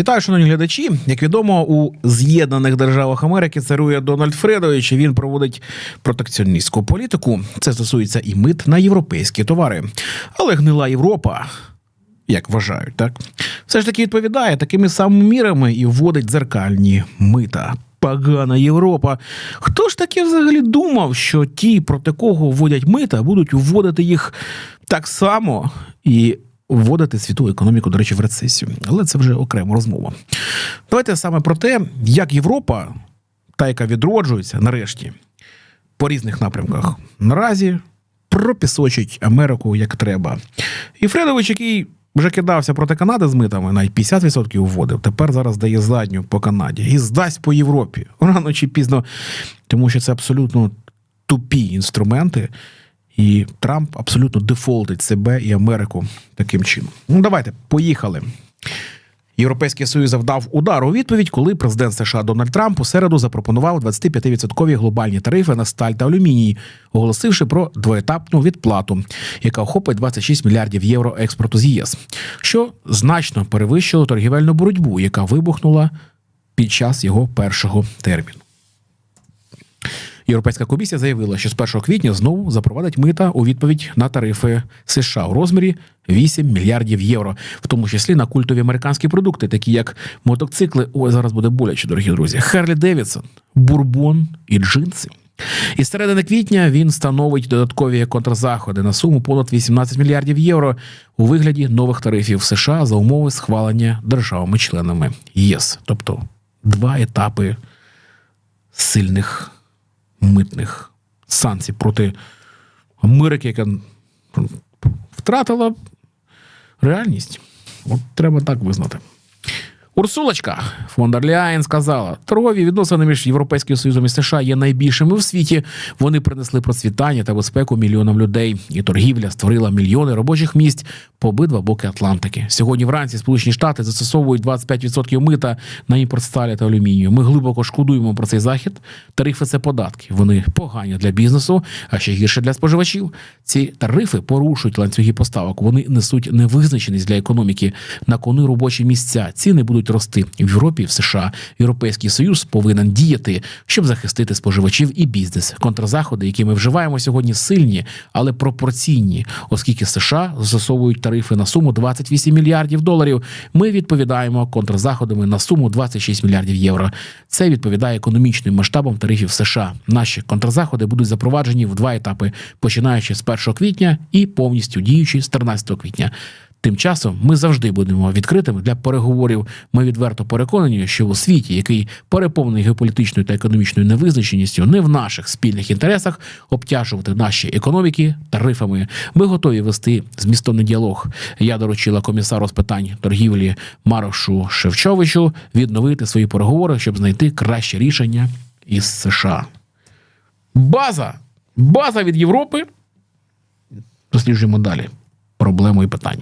Вітаю, шановні глядачі. Як відомо, у З'єднаних Державах Америки царує Дональд Фредович. Він проводить протекціоністську політику. Це стосується і мит на європейські товари. Але гнила Європа, як вважають, так все ж таки відповідає такими самими мірами і вводить дзеркальні мита. Погана Європа. Хто ж таки взагалі думав, що ті, проти кого вводять мита, будуть вводити їх так само і вводити світову економіку, до речі, в рецесію. Але це вже окрема розмова. Давайте саме про те, як Європа, та яка відроджується нарешті по різних напрямках, наразі пропісочить Америку як треба. І Фредович, який вже кидався проти Канади з митами, навіть 50% вводив, тепер зараз дає задню по Канаді і здасть по Європі рано чи пізно, тому що це абсолютно тупі інструменти. І Трамп абсолютно дефолтить себе і Америку таким чином. Ну, давайте, поїхали. Європейський союз завдав удар у відповідь, коли президент США Дональд Трамп у середу запропонував 25% глобальні тарифи на сталь та алюміній, оголосивши про двоетапну відплату, яка охопить 26 мільярдів євро експорту з ЄС, що значно перевищило торгівельну боротьбу, яка вибухнула під час його першого терміну. Європейська комісія заявила, що з 1 квітня знову запровадить мита у відповідь на тарифи США у розмірі 8 мільярдів євро, в тому числі на культові американські продукти, такі як мотоцикли. Ой, зараз буде боляче, дорогі друзі. Херлі Девідсон, бурбон і джинси. І з середини квітня він становить додаткові контрзаходи на суму понад 18 мільярдів євро у вигляді нових тарифів США за умови схвалення державами-членами ЄС, тобто два етапи сильних митних санкцій проти Америки, яка втратила реальність. От треба так визнати. Урсулочка фон дер Ляєн сказала, торгові відносини між Європейським Союзом і США є найбільшими в світі. Вони принесли процвітання та безпеку мільйонам людей. І торгівля створила мільйони робочих місць по обидва боки Атлантики. Сьогодні вранці Сполучені Штати застосовують 25% мита на імпорт сталі та алюмінію. Ми глибоко шкодуємо про цей захід. Тарифи це податки. Вони погані для бізнесу, а ще гірше для споживачів. Ці тарифи порушують ланцюги поставок. Вони несуть невизначеність для економіки. На кони робочі місця. Ціни будуть рости в Європі, в США. Європейський союз повинен діяти, щоб захистити споживачів і бізнес. Контрзаходи, які ми вживаємо сьогодні, сильні, але пропорційні, оскільки США застосовують тарифи на суму 28 мільярдів доларів. Ми відповідаємо контрзаходами на суму 26 мільярдів євро. Це відповідає економічним масштабам тарифів США. Наші контрзаходи будуть запроваджені в два етапи, починаючи з 1 квітня і повністю діючи з 13 квітня. Тим часом ми завжди будемо відкритими для переговорів. Ми відверто переконані, що у світі, який переповнений геополітичною та економічною невизначеністю, не в наших спільних інтересах обтяжувати наші економіки тарифами. Ми готові вести змістовний діалог. Я доручила комісару з питань торгівлі Марошу Шевчовичу відновити свої переговори, щоб знайти краще рішення із США. База, база від Європи. Досліджуємо далі проблему і питань.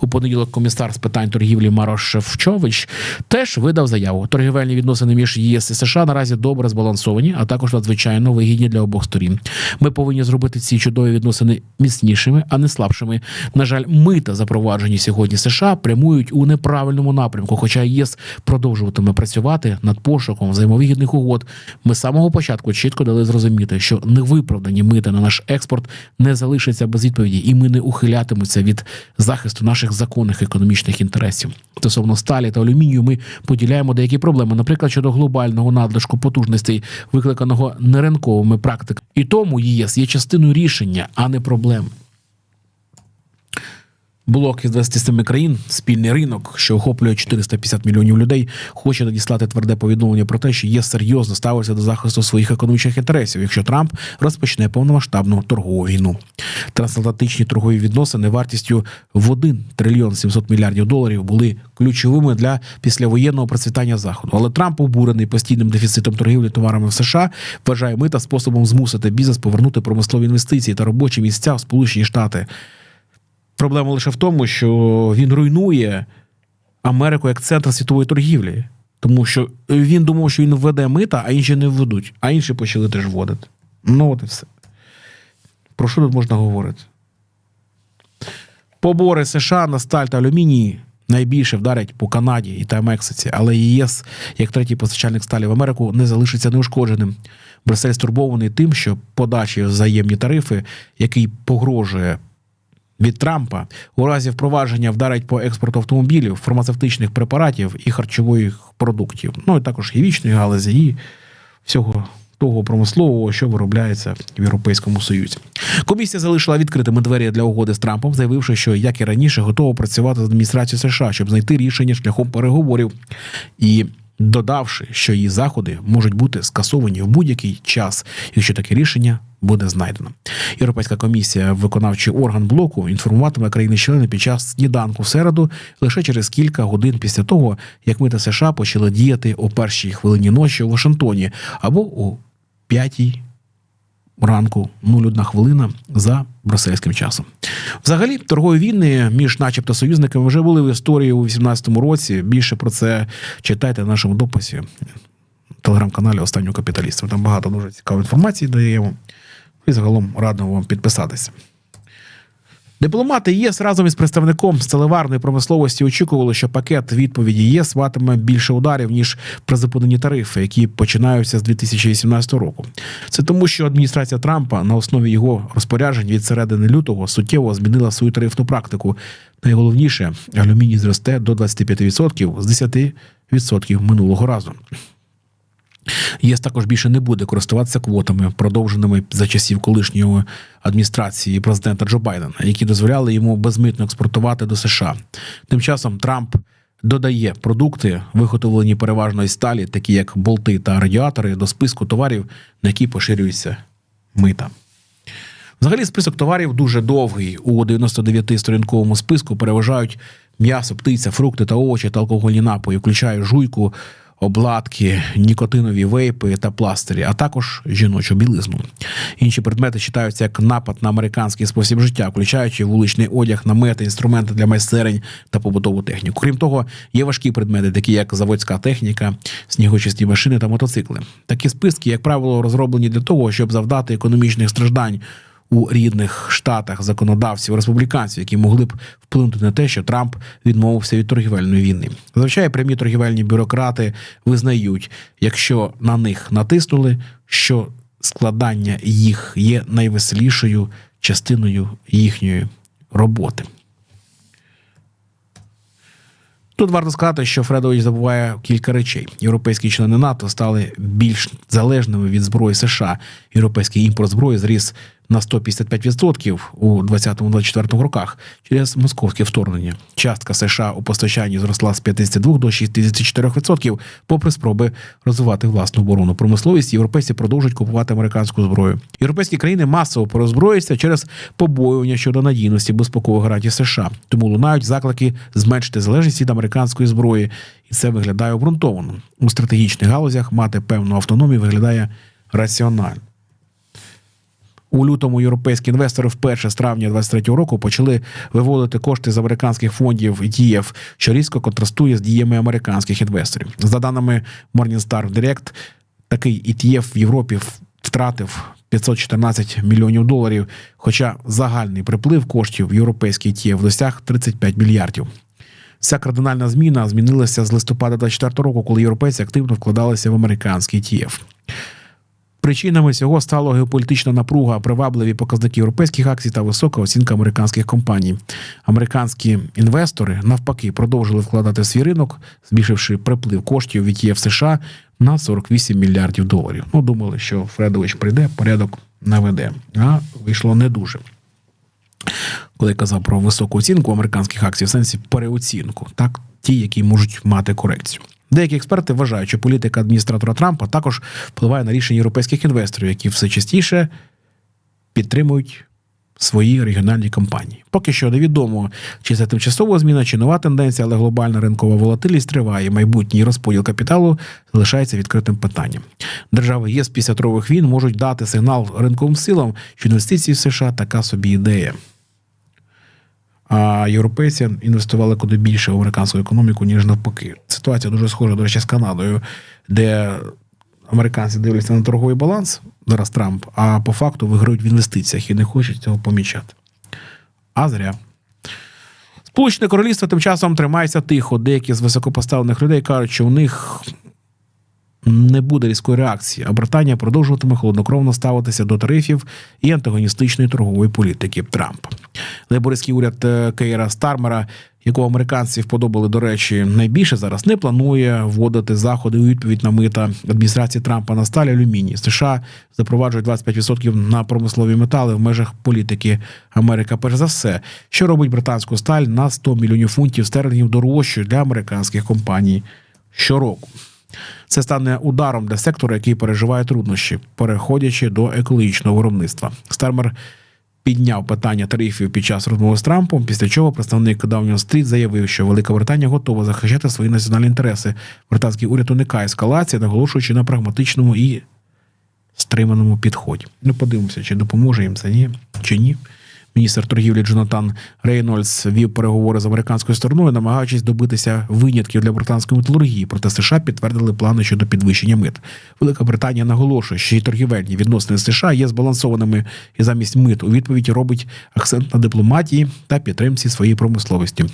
У понеділок комісар з питань торгівлі Марош Шевчович теж видав заяву. Торгівельні відносини між ЄС і США наразі добре збалансовані, а також надзвичайно вигідні для обох сторін. Ми повинні зробити ці чудові відносини міцнішими, а не слабшими. На жаль, мита, запроваджені сьогодні США, прямують у неправильному напрямку. Хоча ЄС продовжуватиме працювати над пошуком взаємовигідних угод. Ми з самого початку чітко дали зрозуміти, що невиправдані мита на наш експорт не залишаться без відповіді, і ми не ухилятимемося від захисту наших законних економічних інтересів. Стосовно сталі та алюмінію, ми поділяємо деякі проблеми, наприклад, щодо глобального надлишку потужностей, викликаного неринковими практиками. І тому ЄС є частиною рішення, а не проблеми. Блок із 27 країн, спільний ринок, що охоплює 450 мільйонів людей, хоче надіслати тверде повідомлення про те, що ЄС серйозно ставиться до захисту своїх економічних інтересів, якщо Трамп розпочне повномасштабну торгову війну. Трансатлантичні торгові відносини вартістю в 1 трильйон 700 мільярдів доларів були ключовими для післявоєнного процвітання заходу. Але Трамп, обурений постійним дефіцитом торгівлі товарами в США, вважає мита способом змусити бізнес повернути промислові інвестиції та робочі місця в Сполучені Штати. Проблема лише в тому, що він руйнує Америку як центр світової торгівлі. Тому що він думав, що він введе мита, а інші не введуть, а інші почали теж вводити. Ну, от і все. Про що тут можна говорити? Побори США на сталь та алюміній найбільше вдарять по Канаді і та Мексиці, але ЄС, як третій постачальник сталі в Америку, не залишиться неушкодженим. Брюссель стурбований тим, що подачі взаємні тарифи, який погрожує від Трампа, у разі впровадження вдарить по експорту автомобілів, фармацевтичних препаратів і харчових продуктів, ну і також хімічної галузі і всього того промислового, що виробляється в Європейському Союзі. Комісія залишила відкритими двері для угоди з Трампом, заявивши, що як і раніше готова працювати з адміністрацією США, щоб знайти рішення шляхом переговорів і. Додавши, що її заходи можуть бути скасовані в будь-який час, якщо таке рішення буде знайдено. Європейська комісія, виконавчий орган блоку, інформуватиме країни-члени під час сніданку в середу лише через кілька годин після того, як ми та США почали діяти о першій хвилині ночі у Вашингтоні або о п'ятій ранку 01 хвилина за брюссельським часом. Взагалі, торгові війни між, начебто, союзниками вже були в історії у 18-му році. Більше про це читайте в нашому дописі в телеграм-каналі Останнього капіталіста. Там багато дуже цікавої інформації даємо. І загалом радимо вам підписатися. Дипломати ЄС разом із представником сталеварної промисловості очікували, що пакет відповіді ЄС матиме більше ударів ніж призупинені тарифи, які починаються з 2018 року. Це тому, що адміністрація Трампа на основі його розпоряджень від середини лютого суттєво змінила свою тарифну практику. Найголовніше, алюміній зросте до 25% з 10% минулого разу. ЄС також більше не буде користуватися квотами, продовженими за часів колишньої адміністрації президента Джо Байдена, які дозволяли йому безмитно експортувати до США. Тим часом Трамп додає продукти, виготовлені переважно із сталі, такі як болти та радіатори, до списку товарів, на які поширюється мита. Взагалі, список товарів дуже довгий. У 99-сторінковому списку переважають м'ясо, птиця, фрукти та овочі та алкогольні напої, включаючи жуйку, обладки, нікотинові вейпи та пластирі, а також жіночу білизну. Інші предмети читаються як напад на американський спосіб життя, включаючи вуличний одяг, намети, інструменти для майстерень та побутову техніку. Крім того, є важкі предмети, такі як заводська техніка, снігочисті машини та мотоцикли. Такі списки, як правило, розроблені для того, щоб завдати економічних страждань у рідних штатах законодавців республіканців, які могли б вплинути на те, що Трамп відмовився від торгівельної війни. Зазвичай прямі торгівельні бюрократи визнають, якщо на них натиснули, що складання їх є найвеселішою частиною їхньої роботи. Тут варто сказати, що Фредович забуває кілька речей. Європейські члени НАТО стали більш залежними від зброї США. Європейський імпорт зброї зріс на 155% у 2020-2024 роках через московське вторгнення. Частка США у постачанні зросла з 52 до 64%, попри спроби розвивати власну оборонну промисловість. Європейці продовжують купувати американську зброю. Європейські країни масово порозброюються через побоювання щодо надійності безпекових гарантій США. Тому лунають заклики зменшити залежність від американської зброї, і це виглядає обґрунтовано у стратегічних галузях. Мати певну автономію виглядає раціонально. У лютому європейські інвестори вперше з травня 2023 року почали виводити кошти з американських фондів ETF, що різко контрастує з діями американських інвесторів. За даними Morningstar Direct, такий ETF в Європі втратив 514 мільйонів доларів, хоча загальний приплив коштів в європейський ETF досяг 35 мільярдів. Ця кардинальна зміна змінилася з листопада 2024 року, коли європейці активно вкладалися в американський ETF. Причинами цього стало геополітична напруга, привабливі показники європейських акцій та висока оцінка американських компаній. Американські інвестори навпаки продовжили вкладати свій ринок, збільшивши приплив коштів від ЄФ США на 48 мільярдів доларів. Ну, думали, що Фредович прийде, порядок наведе, а вийшло не дуже. Коли я казав про високу оцінку американських акцій, в сенсі переоцінку, так ті, які можуть мати корекцію. Деякі експерти вважають, що політика адміністратора Трампа також впливає на рішення європейських інвесторів, які все частіше підтримують свої регіональні компанії. Поки що невідомо, чи це тимчасова зміна, чи нова тенденція, але глобальна ринкова волатильність триває. Майбутній розподіл капіталу залишається відкритим питанням. Держави ЄС після трових війн можуть дати сигнал ринковим силам, що інвестиції в США така собі ідея. А європейці інвестували куди більше в американську економіку, ніж навпаки. Ситуація дуже схожа, до речі, з Канадою, де американці дивляться на торговий баланс зараз Трамп, а по факту виграють в інвестиціях і не хочуть цього помічати. А зря. Сполучене королівство тим часом тримається тихо. Деякі з високопоставлених людей кажуть, що у них не буде різкої реакції, а Британія продовжуватиме холоднокровно ставитися до тарифів і антагоністичної торгової політики Трампа. Лейбористський уряд е, Кейра Стармера, якого американці вподобали, до речі, найбільше зараз не планує вводити заходи у відповідь на мита адміністрації Трампа на сталь алюміній. США запроваджують 25% на промислові метали в межах політики Америка. Перш за все, що робить британську сталь на 100 мільйонів фунтів стерлінгів дорожчою для американських компаній щороку. Це стане ударом для сектора, який переживає труднощі, переходячи до екологічного виробництва. Стармер підняв питання тарифів під час розмови з Трампом, після чого представник Даунінг Стріт заявив, що Велика Британія готова захищати свої національні інтереси. Британський уряд уникає ескалації, наголошуючи на прагматичному і стриманому підході. Ну, подивимося, чи допоможе їм це ні чи ні. Міністр торгівлі Джонатан Рейнольдс вів переговори з американською стороною, намагаючись добитися винятків для британської металургії. Проте США підтвердили плани щодо підвищення мит. Велика Британія наголошує, що і торгівельні відносини з США є збалансованими і замість мит у відповідь робить акцент на дипломатії та підтримці своєї промисловості.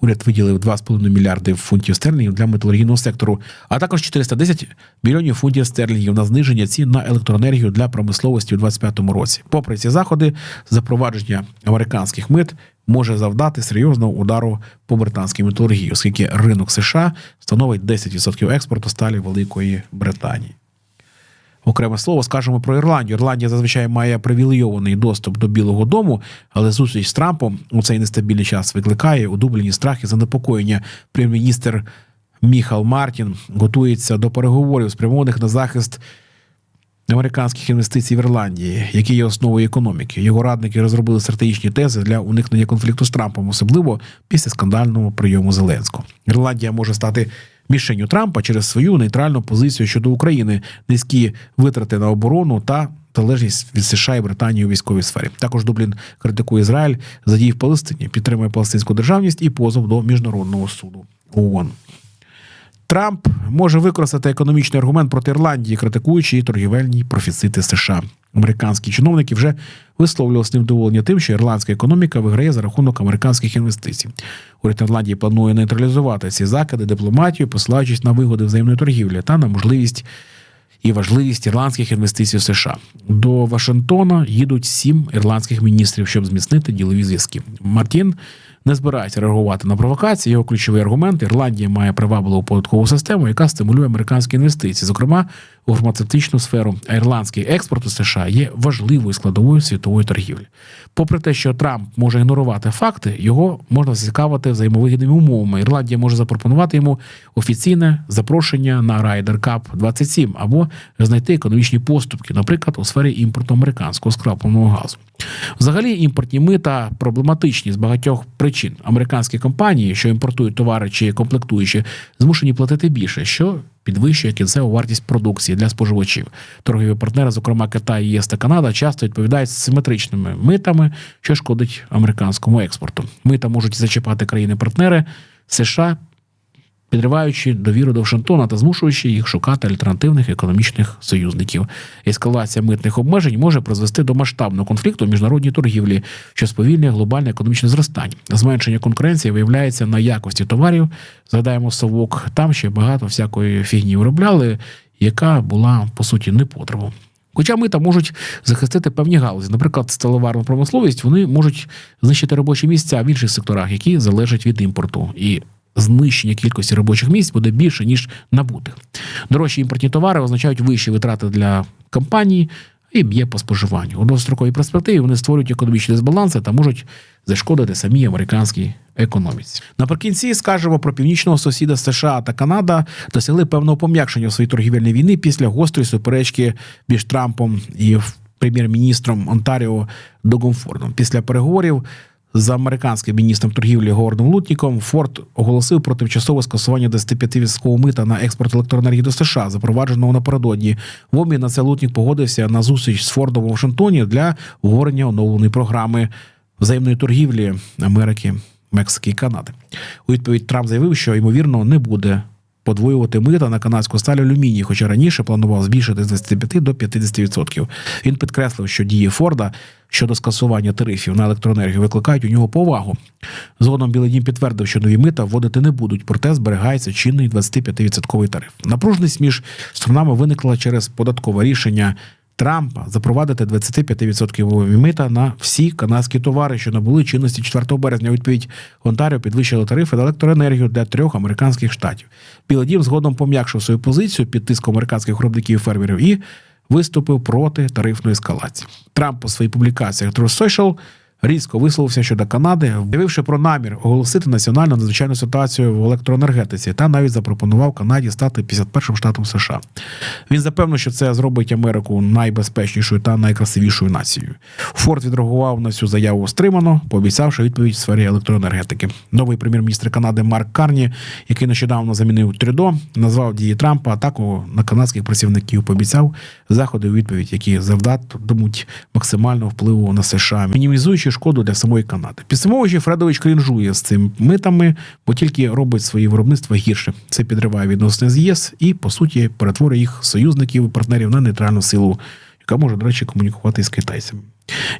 Уряд виділив 2,5 мільярди фунтів стерлінгів для металургійного сектору, а також 410 мільйонів фунтів стерлінгів на зниження цін на електроенергію для промисловості у 2025 році. Попри ці заходи, запровадження американських мит може завдати серйозного удару по британській металургії, оскільки ринок США становить 10% експорту сталі Великої Британії. Окреме слово скажемо про Ірландію. Ірландія зазвичай має привілейований доступ до Білого Дому, але зустріч з Трампом у цей нестабільний час викликає у Дубліні страх і занепокоєння. Прем'єр-міністр Міхал Мартін готується до переговорів, спрямованих на захист американських інвестицій в Ірландії, які є основою економіки. Його радники розробили стратегічні тези для уникнення конфлікту з Трампом, особливо після скандального прийому Зеленського. Ірландія може стати мішенню Трампа через свою нейтральну позицію щодо України, низькі витрати на оборону та залежність від США і Британії у військовій сфері. Також Дублін критикує Ізраїль за дії в Палестині, підтримує палестинську державність і позов до міжнародного суду ООН. Трамп може використати економічний аргумент проти Ірландії, критикуючи її торгівельні профіцити США. Американські чиновники вже висловлювали невдоволення тим, що ірландська економіка виграє за рахунок американських інвестицій. Уряд Ірландії планує нейтралізувати ці закиди дипломатію, посилаючись на вигоди взаємної торгівлі та на можливість і важливість ірландських інвестицій в США. До Вашингтона їдуть сім ірландських міністрів, щоб зміцнити ділові зв'язки. Мартін не збирається реагувати на провокації. Його ключовий аргумент: Ірландія має привабливу податкову систему, яка стимулює американські інвестиції, зокрема у фармацевтичну сферу. А ірландський експорт у США є важливою складовою світової торгівлі. Попри те, що Трамп може ігнорувати факти, його можна зацікавити взаємовигідними умовами. Ірландія може запропонувати йому офіційне запрошення на Ryder Cup 27 або знайти економічні поступки, наприклад, у сфері імпорту американського скрапленого газу. Взагалі, імпортні мита проблематичні з багатьох причин. Американські компанії, що імпортують товари чи комплектуючі, змушені платити більше, що підвищує кінцеву вартість продукції для споживачів. Торгові партнери, зокрема Китай, ЄС та Канада, часто відповідають симетричними митами, що шкодить американському експорту. Мита можуть зачіпати країни-партнери США. Підриваючи довіру до Вашингтона та змушуючи їх шукати альтернативних економічних союзників, ескалація митних обмежень може призвести до масштабного конфлікту в міжнародній торгівлі, що сповільнює глобальне економічне зростання. Зменшення конкуренції виявляється на якості товарів. Згадаємо совок, там ще багато всякої фігні виробляли, яка була по суті непотребом. Хоча мита можуть захистити певні галузі, наприклад, сталеварну промисловість, вони можуть знищити робочі місця в інших секторах, які залежать від імпорту. І знищення кількості робочих місць буде більше, ніж набутих. Дорожчі імпортні товари означають вищі витрати для компаній і б'є по споживанню. У довгостроковій перспективі вони створюють економічні дисбаланси та можуть зашкодити самій американській економіці. Наприкінці скажемо про північного сусіда США та Канада досягли певного пом'якшення в своїй торгівельній війни після гострої суперечки між Трампом і прем'єр-міністром Онтаріо Догом Фордом. Після переговорів з американським міністром торгівлі Говардом Лутніком Форд оголосив про тимчасове скасування 25% мита на експорт електроенергії до США, запровадженого напередодні. В обмін на це Лутнік погодився на зустріч з Фордом у Вашингтоні для обговорення оновленої програми взаємної торгівлі Америки, Мексики і Канади. У відповідь Трамп заявив, що ймовірно не буде подвоювати мита на канадську сталь алюміній, хоча раніше планував збільшити з 25 до 50%. Він підкреслив, що дії Форда щодо скасування тарифів на електроенергію викликають у нього повагу. Згодом Білий Дім підтвердив, що нові мита вводити не будуть, проте зберігається чинний 25% тариф. Напруженість між сторонами виникла через податкове рішення. Трампа запровадити 25% мита на всі канадські товари, що набули чинності 4 березня. Відповідь Онтаріо підвищили тарифи на електроенергію для трьох американських штатів. Білий Дім згодом пом'якшив свою позицію під тиском американських виробників і фермерів і виступив проти тарифної ескалації. Трамп у своїй публікації True Social різко висловився щодо Канади, заявивши про намір оголосити національну надзвичайну ситуацію в електроенергетиці та навіть запропонував Канаді стати 51-м штатом США. Він запевнив, що це зробить Америку найбезпечнішою та найкрасивішою нацією. Форд відреагував на цю заяву стримано, пообіцявши відповідь в сфері електроенергетики. Новий прем'єр-міністр Канади Марк Карні, який нещодавно замінив Трюдо, назвав дії Трампа атаку на канадських працівників. Пообіцяв заходи у відповідь, які завдатимуть максимального впливу на США, мінімізуючи шкоду для самої Канади. Підсумовуючи, Фредович крінжує з цим митами, бо тільки робить свої виробництва гірше. Це підриває відносини з ЄС і, по суті, перетворює їх союзників і партнерів на нейтральну силу, яка може, до речі, комунікувати з китайцями.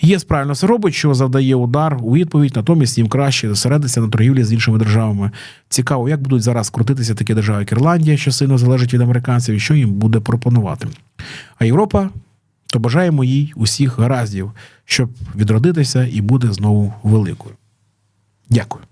ЄС правильно все робить, що завдає удар у відповідь, натомість їм краще зосередитися на торгівлі з іншими державами. Цікаво, як будуть зараз крутитися такі держави, як Ірландія, що сильно залежить від американців, і що їм буде пропонувати. А Європа то бажаємо їй усіх гараздів, щоб відродитися і бути знову великою. Дякую.